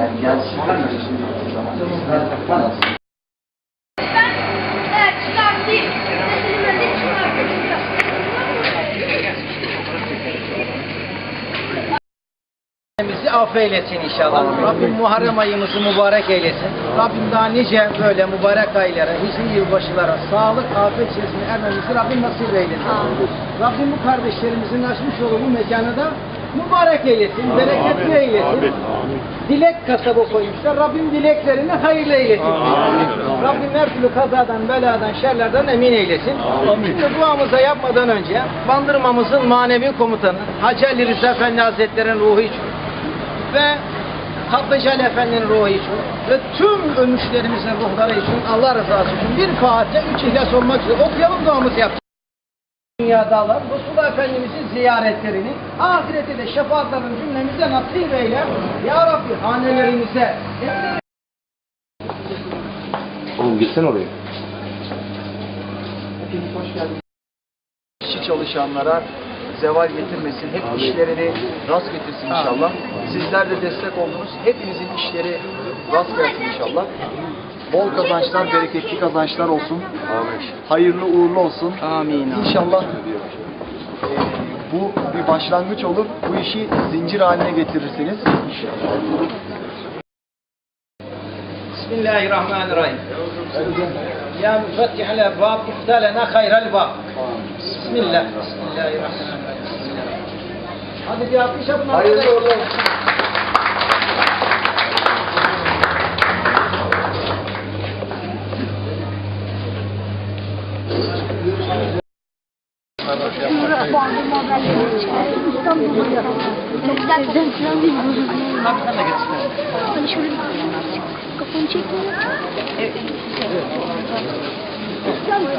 Yani gelsin. Evet, çıkarttı. Resimleri çıkarttı. Bizi affeylesin inşallah. Rabbim Muharrem ayımızı mübarek eylesin. Rabbim daha nice böyle mübarek aylara, hicri yılbaşılara, sağlık, afiyet içerisinde ermemizi Rabbim nasip eylesin. Rabbim bu kardeşlerimizin açmış olduğu bu mekanı da mübarek eylesin, bereketli eylesin. Dilek kasabı koymuşlar. Rabbim dileklerini hayırlı eylesin. Rabbim her türlü kazadan, beladan, şerlerden emin eylesin. Şimdi duamıza yapmadan önce bandırmamızın manevi komutanı Hacı Ali Rıza Efendi Hazretleri'nin ruhu için ve Hakkı Celal Efendi'nin ruhu için ve tüm ölmüşlerimizin ruhları için Allah rızası için bir Fatiha, üç ihlas olmak üzere okuyalım duamızı yapacağız. Dünyadalar Resulullah Efendimizin ziyaretlerini ahirette de şefaatlerini cümlemize nasip eyle. Ya Rabbi hanelerimize Oğlum gitsen oraya. işçi çalışanlara zeval getirmesin. Hep işlerini rast getirsin inşallah. Sizler de destek oldunuz. Hepinizin işleri rast gelsin inşallah. Bol kazançlar, bereketli kazançlar olsun. Hayırlı uğurlu olsun. Amin. İnşallah e, bu bir başlangıç olur. Bu işi zincir haline getirirsiniz. Bismillahirrahmanirrahim. Ya müfettih el bab iftalena hayral bab. Bismillah. Bismillahirrahmanirrahim. Hadi bir alkış yapın. Hayırlı olsun. Kafanı çekmiyor. Evet. İstanbul'a